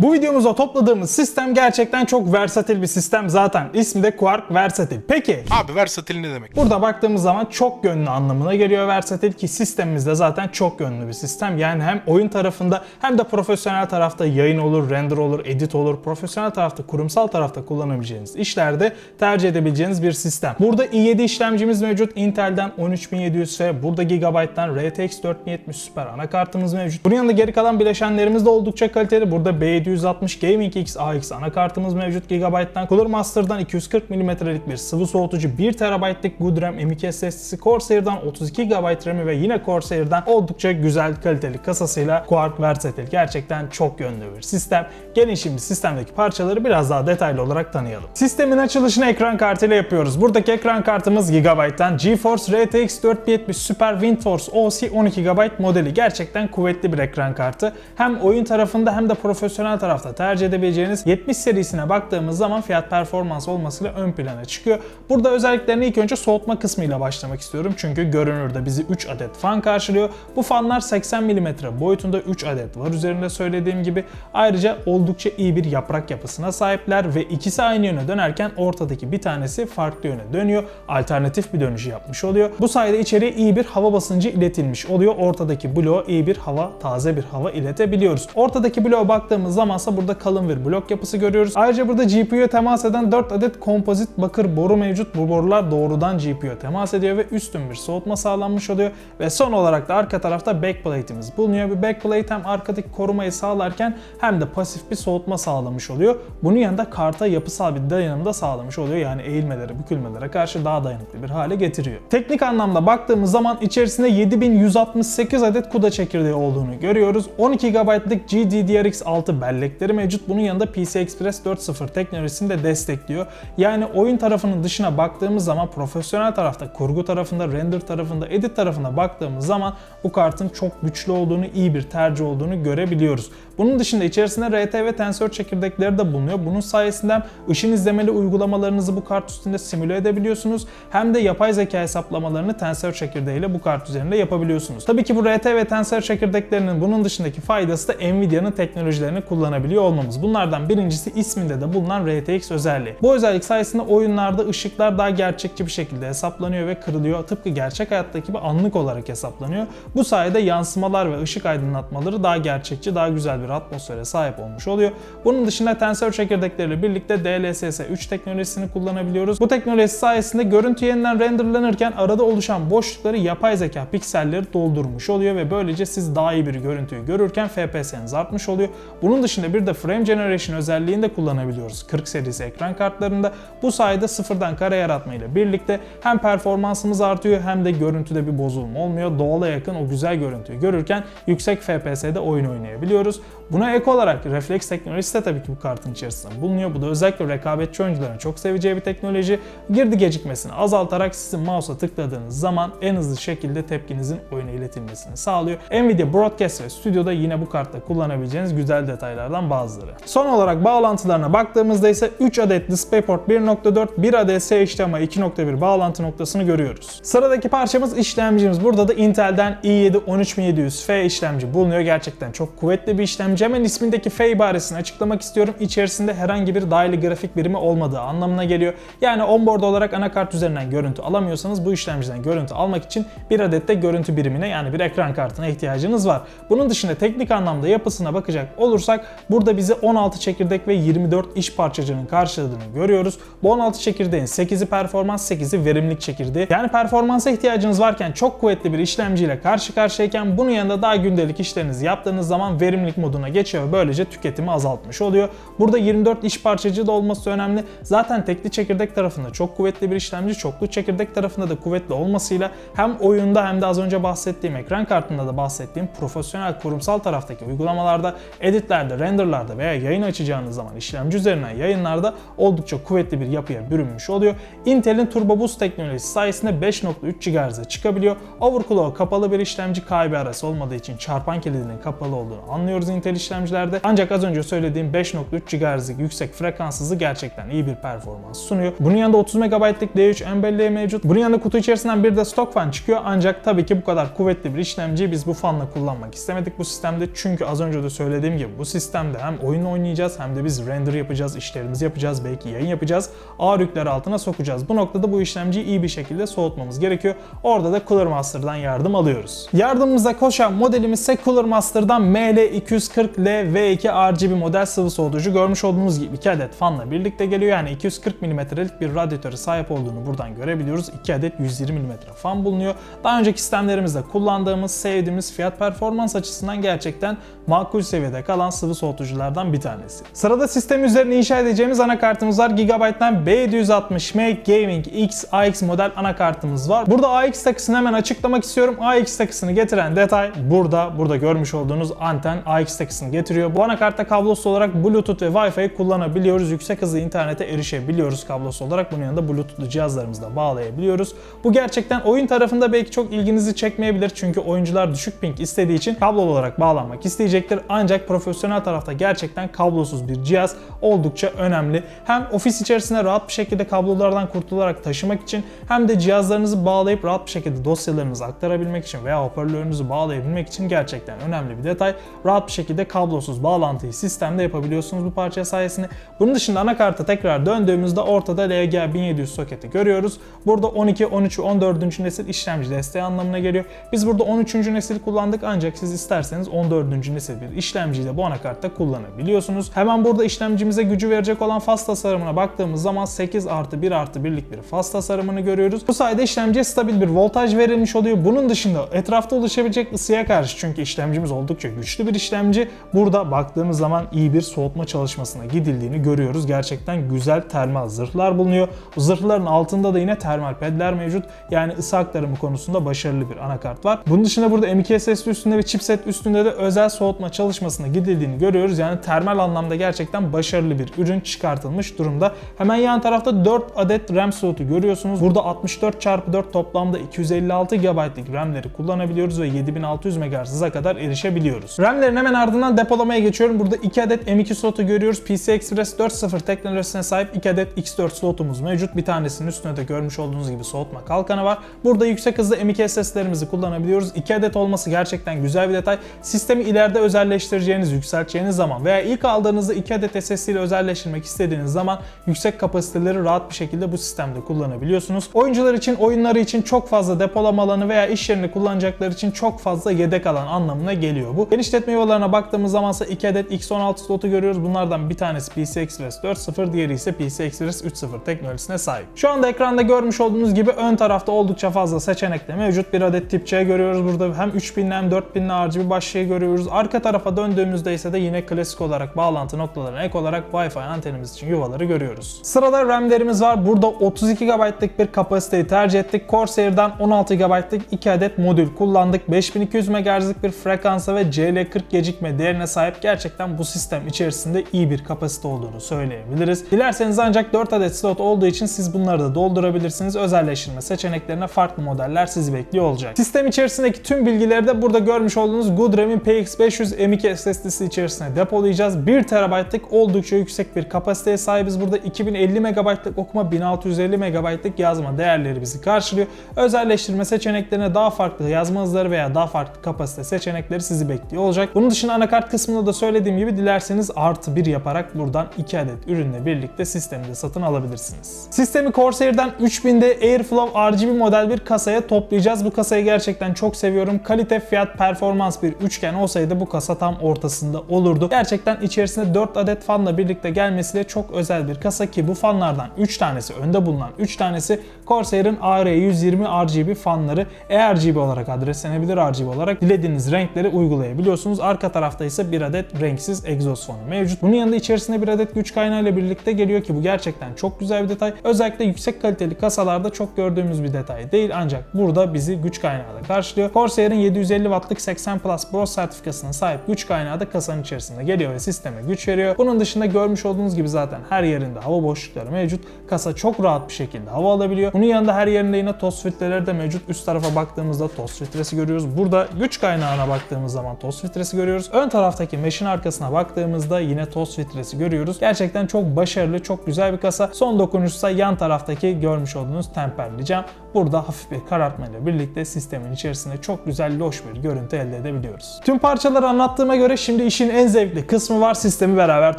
Bu videomuzda topladığımız sistem gerçekten çok versatil bir sistem zaten. İsmi de Quark Versatil. Peki Abi versatil ne demek? Burada baktığımız zaman çok yönlü anlamına geliyor versatil ki sistemimiz de zaten çok yönlü bir sistem. Yani hem oyun tarafında hem de profesyonel tarafta yayın olur, render olur, edit olur. Profesyonel tarafta, kurumsal tarafta kullanabileceğiniz işlerde tercih edebileceğiniz bir sistem. Burada i7 işlemcimiz mevcut. Intel'den 13700 ve burada Gigabyte'dan RTX 4070 Super anakartımız mevcut. Bunun yanında geri kalan bileşenlerimiz de oldukça kaliteli. Burada B760 Gaming X AX anakartımız mevcut Gigabyte'dan. Cooler Master'dan 240 mm'lik bir sıvı soğutucu, 1 TB'lik good RAM M.2 SSD'si, Corsair'dan 32 GB RAM'i ve yine Corsair'dan oldukça güzel kaliteli kasasıyla Quark Versatil gerçekten çok yönlü bir sistem. Gelin şimdi sistemdeki parçaları biraz daha detaylı olarak tanıyalım. Sistemin açılışını ekran kartıyla yapıyoruz. Buradaki ekran kartımız Gigabyte'dan GeForce RTX 4070 Super WindForce OC 12 GB modeli. Gerçekten kuvvetli bir ekran kartı. Hem oyun tarafında hem de profesyonel tarafta tercih edebileceğiniz 70 serisine baktığımız zaman fiyat performans olmasıyla ön plana çıkıyor. Burada özelliklerini ilk önce soğutma kısmıyla başlamak istiyorum. Çünkü görünürde bizi 3 adet fan karşılıyor. Bu fanlar 80 mm boyutunda 3 adet var üzerinde söylediğim gibi. Ayrıca oldukça iyi bir yaprak yapısına sahipler ve ikisi aynı yöne dönerken ortadaki bir tanesi farklı yöne dönüyor. Alternatif bir dönüşü yapmış oluyor. Bu sayede içeriye iyi bir hava basıncı iletilmiş oluyor. Ortadaki bloğa iyi bir hava, taze bir hava iletebiliyoruz. Ortadaki bloğa baktığımız zamansa burada kalın bir blok yapısı görüyoruz. Ayrıca burada GPU'ya temas eden 4 adet kompozit bakır boru mevcut. Bu borular doğrudan GPU'ya temas ediyor ve üstün bir soğutma sağlanmış oluyor. Ve son olarak da arka tarafta backplate'imiz bulunuyor. Bu backplate hem arkadaki korumayı sağlarken hem de pasif bir soğutma sağlamış oluyor. Bunun yanında karta yapısal bir dayanım da sağlamış oluyor. Yani eğilmelere, bükülmelere karşı daha dayanıklı bir hale getiriyor. Teknik anlamda baktığımız zaman içerisinde 7168 adet CUDA çekirdeği olduğunu görüyoruz. 12 GB'lık GDDRX6 bellekleri mevcut. Bunun yanında PCI Express 4.0 teknolojisini de destekliyor. Yani oyun tarafının dışına baktığımız zaman profesyonel tarafta, kurgu tarafında, render tarafında, edit tarafına baktığımız zaman bu kartın çok güçlü olduğunu, iyi bir tercih olduğunu görebiliyoruz. Bunun dışında içerisinde RT ve tensör çekirdekleri de bulunuyor. Bunun sayesinde ışın izlemeli uygulamalarınızı bu kart üstünde simüle edebiliyorsunuz hem de yapay zeka hesaplamalarını tensör çekirdeğiyle bu kart üzerinde yapabiliyorsunuz. Tabii ki bu RT ve tensör çekirdeklerinin bunun dışındaki faydası da Nvidia'nın teknolojilerini kullanabiliyor olmamız. Bunlardan birincisi isminde de bulunan RTX özelliği. Bu özellik sayesinde oyunlarda ışıklar daha gerçekçi bir şekilde hesaplanıyor ve kırılıyor. Tıpkı gerçek hayattaki gibi anlık olarak hesaplanıyor. Bu sayede yansımalar ve ışık aydınlatmaları daha gerçekçi, daha güzel bir atmosfere sahip olmuş oluyor. Bunun dışında tensör çekirdekleriyle birlikte DLSS 3 teknolojisini kullanabiliyoruz. Bu teknoloji sayesinde görüntü yeniden renderlanırken arada oluşan boşlukları yapay zeka pikselleri doldurmuş oluyor ve böylece siz daha iyi bir görüntüyü görürken FPS'niz artmış oluyor. Bunun dışında bir de frame generation özelliğini de kullanabiliyoruz 40 serisi ekran kartlarında. Bu sayede sıfırdan kare yaratma ile birlikte hem performansımız artıyor hem de görüntüde bir bozulma olmuyor. Doğala yakın o güzel görüntüyü görürken yüksek FPS'de oyun oynayabiliyoruz. Buna ek olarak refleks teknolojisi de tabii ki bu kartın içerisinde bulunuyor. Bu da özellikle rekabetçi oyuncuların çok seveceği bir teknoloji. Girdi gecikmesini azaltarak sizin mouse'a tıkladığınız zaman en hızlı şekilde tepkinizin oyuna iletilmesini sağlıyor. Nvidia Broadcast ve Studio'da yine bu kartta kullanabileceğiniz güzel detaylardan bazıları. Son olarak bağlantılarına baktığımızda ise 3 adet DisplayPort 1.4, 1 adet SHDMI 2.1 bağlantı noktasını görüyoruz. Sıradaki parçamız işlemcimiz. Burada da Intel'den i7 13700F işlemci bulunuyor. Gerçekten çok kuvvetli bir işlemci. Hemen ismindeki F ibaresini açıklamak istiyorum. İçerisinde herhangi bir dahili grafik birimi olmadığı anlamına geliyor. Yani onboard olarak anakart üzerinden görüntü alamıyorsanız bu işlemciden görüntü almak için bir adet de görüntü birimine yani bir ekran kartına ihtiyacınız var. Bunun dışında teknik anlamda yapısına bakacak olursak burada bize 16 çekirdek ve 24 iş parçacığının karşıladığını görüyoruz. Bu 16 çekirdeğin 8'i performans, 8'i verimlilik çekirdeği. Yani performansa ihtiyacınız varken çok kuvvetli bir işlemciyle karşı karşıyayken bunun yanında daha gündelik işlerinizi yaptığınız zaman verimlilik moduna geçiyor ve böylece tüketimi azaltmış oluyor. Burada 24 iş parçacığı da olması önemli. Zaten tekli çekirdek tarafında çok kuvvetli bir işlemci, çoklu çekirdek tarafında da kuvvetli olmasıyla hem oyunda hem de az önce bahsettiğim ekran kartında da bahsettiğim profesyonel kurumsal taraftaki uygulamalarda, editlerde, renderlarda veya yayın açacağınız zaman işlemci üzerinden yayınlarda oldukça kuvvetli bir yapıya bürünmüş oluyor. Intel'in Turbo Boost teknolojisi sayesinde 5.3 GHz'e çıkabiliyor. Overclock kapalı bir işlemci KB arası olmadığı için çarpan kilidinin kapalı olduğunu anlıyoruz Intel işlemcilerde. Ancak az önce söylediğim 5.3 GHz'lik yüksek frekans hızı gerçekten iyi bir performans sunuyor. Bunun yanında 30 MB'lik D3 M belleği mevcut. Bunun yanında kutu içerisinden bir de stok fan çıkıyor. Ancak tabii ki bu kadar kuvvetli bir işlemciyi biz bu fanla kullanmak istemedik bu sistemde. Çünkü az önce de söylediğim gibi bu sistem sistemde hem oyun oynayacağız hem de biz render yapacağız, işlerimizi yapacağız, belki yayın yapacağız. Ağır yükler altına sokacağız. Bu noktada bu işlemciyi iyi bir şekilde soğutmamız gerekiyor. Orada da Cooler Master'dan yardım alıyoruz. Yardımımıza koşan modelimiz ise Cooler Master'dan ML240L V2 RGB model sıvı soğutucu. Görmüş olduğunuz gibi 2 adet fanla birlikte geliyor. Yani 240 mm'lik bir radyatöre sahip olduğunu buradan görebiliyoruz. 2 adet 120 mm fan bulunuyor. Daha önceki sistemlerimizde kullandığımız, sevdiğimiz fiyat performans açısından gerçekten makul seviyede kalan sıvı soğutuculardan bir tanesi. Sırada sistem üzerine inşa edeceğimiz anakartımız var. Gigabyte'den B760M Gaming X AX model anakartımız var. Burada AX takısını hemen açıklamak istiyorum. AX takısını getiren detay burada. Burada görmüş olduğunuz anten AX takısını getiriyor. Bu anakartta kablosuz olarak Bluetooth ve Wi-Fi kullanabiliyoruz. Yüksek hızlı internete erişebiliyoruz kablosuz olarak. Bunun yanında Bluetooth'lu cihazlarımızı da bağlayabiliyoruz. Bu gerçekten oyun tarafında belki çok ilginizi çekmeyebilir. Çünkü oyuncular düşük ping istediği için kablolu olarak bağlanmak isteyecektir. Ancak profesyonel tarafta gerçekten kablosuz bir cihaz oldukça önemli. Hem ofis içerisinde rahat bir şekilde kablolardan kurtularak taşımak için hem de cihazlarınızı bağlayıp rahat bir şekilde dosyalarınızı aktarabilmek için veya hoparlörünüzü bağlayabilmek için gerçekten önemli bir detay. Rahat bir şekilde kablosuz bağlantıyı sistemde yapabiliyorsunuz bu parça sayesinde. Bunun dışında anakarta tekrar döndüğümüzde ortada LG1700 soketi görüyoruz. Burada 12, 13 ve 14. nesil işlemci desteği anlamına geliyor. Biz burada 13. nesil kullandık ancak siz isterseniz 14. nesil bir işlemciyi de bu anakartta kullanabiliyorsunuz. Hemen burada işlemcimize gücü verecek olan faz tasarımına baktığımız zaman 8 artı 1 artı 1'lik bir faz tasarımını görüyoruz. Bu sayede işlemciye stabil bir voltaj verilmiş oluyor. Bunun dışında etrafta oluşabilecek ısıya karşı çünkü işlemcimiz oldukça güçlü bir işlemci. Burada baktığımız zaman iyi bir soğutma çalışmasına gidildiğini görüyoruz. Gerçekten güzel termal zırhlar bulunuyor. Bu zırhların altında da yine termal pedler mevcut. Yani ısı aktarımı konusunda başarılı bir anakart var. Bunun dışında burada M.2 SSD üstünde ve chipset üstünde de özel soğutma çalışmasına gidildiğini görüyoruz. Yani termal anlamda gerçekten başarılı bir ürün çıkartılmış durumda. Hemen yan tarafta 4 adet RAM slotu görüyorsunuz. Burada 64x4 toplamda 256 GB'lik RAM'leri kullanabiliyoruz ve 7600 MHz'a kadar erişebiliyoruz. RAM'lerin hemen ardından depolamaya geçiyorum. Burada 2 adet M.2 slotu görüyoruz. PCI Express 4.0 teknolojisine sahip 2 adet X4 slotumuz mevcut. Bir tanesinin üstünde de görmüş olduğunuz gibi soğutma kalkanı var. Burada yüksek hızlı M.2 SSD'lerimizi kullanabiliyoruz. 2 adet olması gerçekten güzel bir detay. Sistemi ileride özelleştireceğiniz, yükselteceğiniz zaman veya ilk aldığınızda 2 adet SSD ile özelleştirmek istediğiniz zaman yüksek kapasiteleri rahat bir şekilde bu sistemde kullanabiliyorsunuz. Oyuncular için, oyunları için çok fazla depolama alanı veya iş yerini kullanacaklar için çok fazla yedek alan anlamına geliyor bu. Genişletme yuvalarına baktığımız zaman ise 2 adet X16 slotu görüyoruz. Bunlardan bir tanesi PCI Express 4.0, diğeri ise PCI Express 3.0 teknolojisine sahip. Şu anda ekranda görmüş olduğunuz gibi ön tarafta oldukça fazla seçenek de mevcut. Bir adet tip C görüyoruz burada. Hem 3000'li hem 4000'li RGB başlığı görüyoruz. Arka tarafa döndüğümüzde ise de yine klasik olarak bağlantı noktalarına ek olarak Wi-Fi antenimiz için yuvaları görüyoruz. Sırada RAM'lerimiz var. Burada 32 GB'lık bir kapasiteyi tercih ettik. Corsair'dan 16 GB'lık 2 adet modül kullandık. 5200 MHz'lik bir frekansa ve CL40 gecikme değerine sahip gerçekten bu sistem içerisinde iyi bir kapasite olduğunu söyleyebiliriz. Dilerseniz ancak 4 adet slot olduğu için siz bunları da doldurabilirsiniz. Özelleştirme seçeneklerine farklı modeller sizi bekliyor olacak. Sistem içerisindeki tüm bilgileri de burada görmüş olduğunuz Goodram'in PX500 M.2 SSD'si içerisine depolayacağız. 1 TB'lık oldukça yüksek bir kapasiteye sahibiz. Burada 2050 MB'lık okuma, 1650 MB'lık yazma değerleri bizi karşılıyor. Özelleştirme seçeneklerine daha farklı yazma hızları veya daha farklı kapasite seçenekleri sizi bekliyor olacak. Bunun dışında anakart kısmında da söylediğim gibi dilerseniz artı 1 yaparak buradan 2 adet ürünle birlikte sistemi de satın alabilirsiniz. Sistemi Corsair'den 3000'de Airflow RGB model bir kasaya toplayacağız. Bu kasayı gerçekten çok seviyorum. Kalite, fiyat, performans bir üçgen olsaydı bu kasa tam ortasında olurdu. Gerçekten içerisinde 4 adet fanla birlikte gelmesiyle çok özel bir kasa ki bu fanlardan 3 tanesi önde bulunan 3 tanesi Corsair'in AR120 RGB fanları eRGB olarak adreslenebilir RGB olarak dilediğiniz renkleri uygulayabiliyorsunuz. Arka tarafta ise bir adet renksiz egzoz fonu mevcut. Bunun yanında içerisinde bir adet güç kaynağı ile birlikte geliyor ki bu gerçekten çok güzel bir detay. Özellikle yüksek kaliteli kasalarda çok gördüğümüz bir detay değil ancak burada bizi güç kaynağı da karşılıyor. Corsair'in 750 wattlık 80 Plus Pro sertifikasına sahip güç kaynağı da kasanın içerisinde geliyor ve sisteme güç veriyor. Bunun dışında görmüş olduğunuz gibi zaten her yerinde hava boşlukları mevcut. Kasa çok rahat bir şekilde hava alabiliyor. Bunun yanında her yerinde yine toz filtreleri de mevcut. Üst tarafa baktığımızda toz filtresi görüyoruz. Burada güç kaynağına baktığımız zaman toz filtresi görüyoruz. Ön taraftaki meşin arkasına baktığımızda yine toz filtresi görüyoruz. Gerçekten çok başarılı, çok güzel bir kasa. Son dokunuşsa yan taraftaki görmüş olduğunuz temperli cam. Burada hafif bir karartma ile birlikte sistemin içerisinde çok güzel loş bir görüntü elde edebiliyoruz. Tüm parçaları anlattığıma göre şimdi işin en zevkli kısmı var sistemi beraber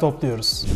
topluyoruz.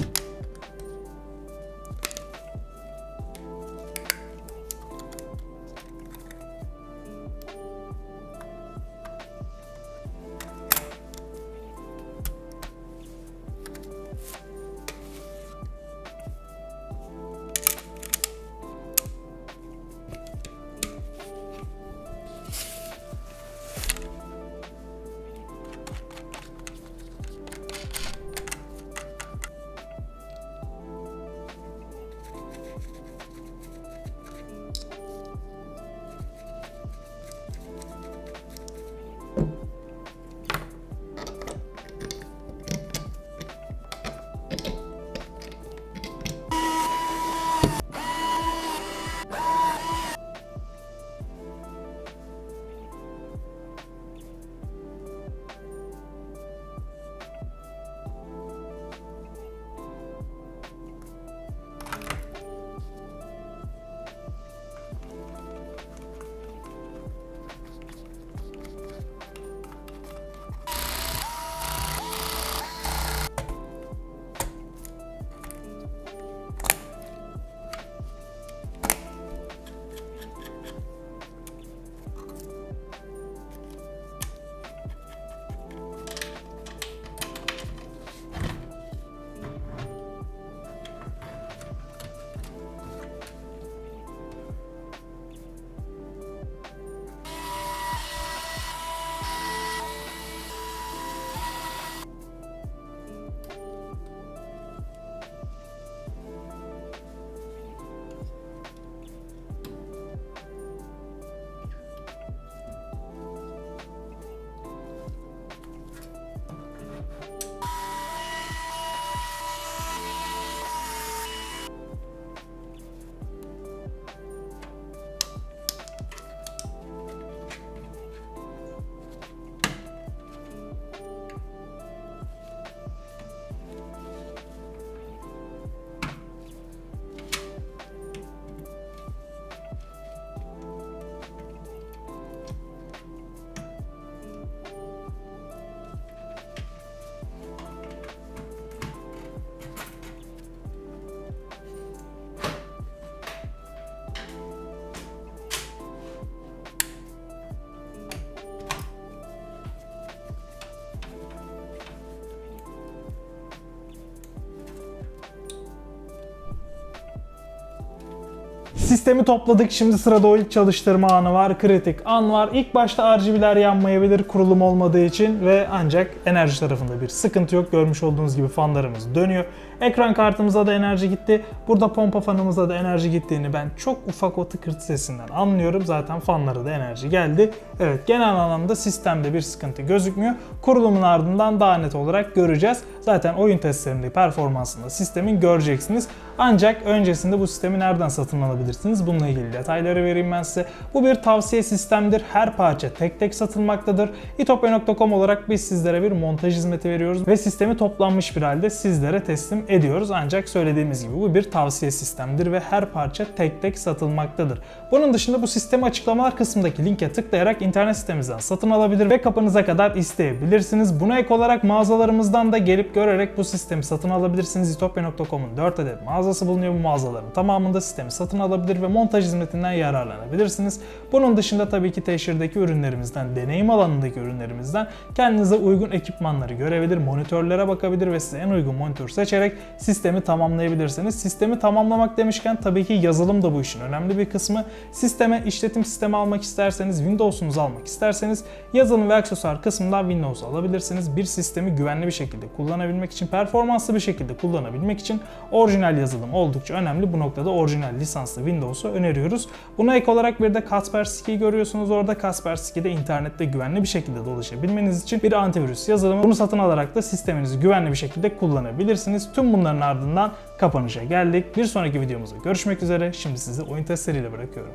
Sistemi topladık. Şimdi sırada o ilk çalıştırma anı var. Kritik an var. İlk başta RGB'ler yanmayabilir kurulum olmadığı için ve ancak enerji tarafında bir sıkıntı yok. Görmüş olduğunuz gibi fanlarımız dönüyor. Ekran kartımıza da enerji gitti. Burada pompa fanımıza da enerji gittiğini ben çok ufak o tıkırtı sesinden anlıyorum. Zaten fanlara da enerji geldi. Evet genel anlamda sistemde bir sıkıntı gözükmüyor. Kurulumun ardından daha net olarak göreceğiz. Zaten oyun testlerinde performansında sistemin göreceksiniz. Ancak öncesinde bu sistemi nereden satın alabilirsiniz? Bununla ilgili detayları vereyim ben size. Bu bir tavsiye sistemdir. Her parça tek tek satılmaktadır. itopya.com olarak biz sizlere bir montaj hizmeti veriyoruz ve sistemi toplanmış bir halde sizlere teslim ediyoruz. Ancak söylediğimiz gibi bu bir tavsiye sistemdir ve her parça tek tek satılmaktadır. Bunun dışında bu sistemi açıklamalar kısmındaki linke tıklayarak internet sitemizden satın alabilir ve kapınıza kadar isteyebilirsiniz. Buna ek olarak mağazalarımızdan da gelip görerek bu sistemi satın alabilirsiniz. itopya.com'un 4 adet mağazası bulunuyor. Bu mağazaların tamamında sistemi satın alabilir ve montaj hizmetinden yararlanabilirsiniz. Bunun dışında tabii ki teşhirdeki ürünlerimizden, deneyim alanındaki ürünlerimizden kendinize uygun ekipmanları görebilir, monitörlere bakabilir ve size en uygun monitör seçerek sistemi tamamlayabilirsiniz. Sistemi tamamlamak demişken tabii ki yazılım da bu işin önemli bir kısmı. Sisteme işletim sistemi almak isterseniz, Windows'unuzu almak isterseniz yazılım ve aksesuar kısmından Windows alabilirsiniz. Bir sistemi güvenli bir şekilde kullanabilmek için, performanslı bir şekilde kullanabilmek için orijinal yazılım oldukça önemli. Bu noktada orijinal lisanslı Windows'u öneriyoruz. Buna ek olarak bir de Kaspersky'yi görüyorsunuz orada. Kaspersky'de internette güvenli bir şekilde dolaşabilmeniz için bir antivirüs yazılımı. Bunu satın alarak da sisteminizi güvenli bir şekilde kullanabilirsiniz. Tüm bunların ardından kapanışa geldik. Bir sonraki videomuzda görüşmek üzere. Şimdi sizi oyun testleriyle bırakıyorum.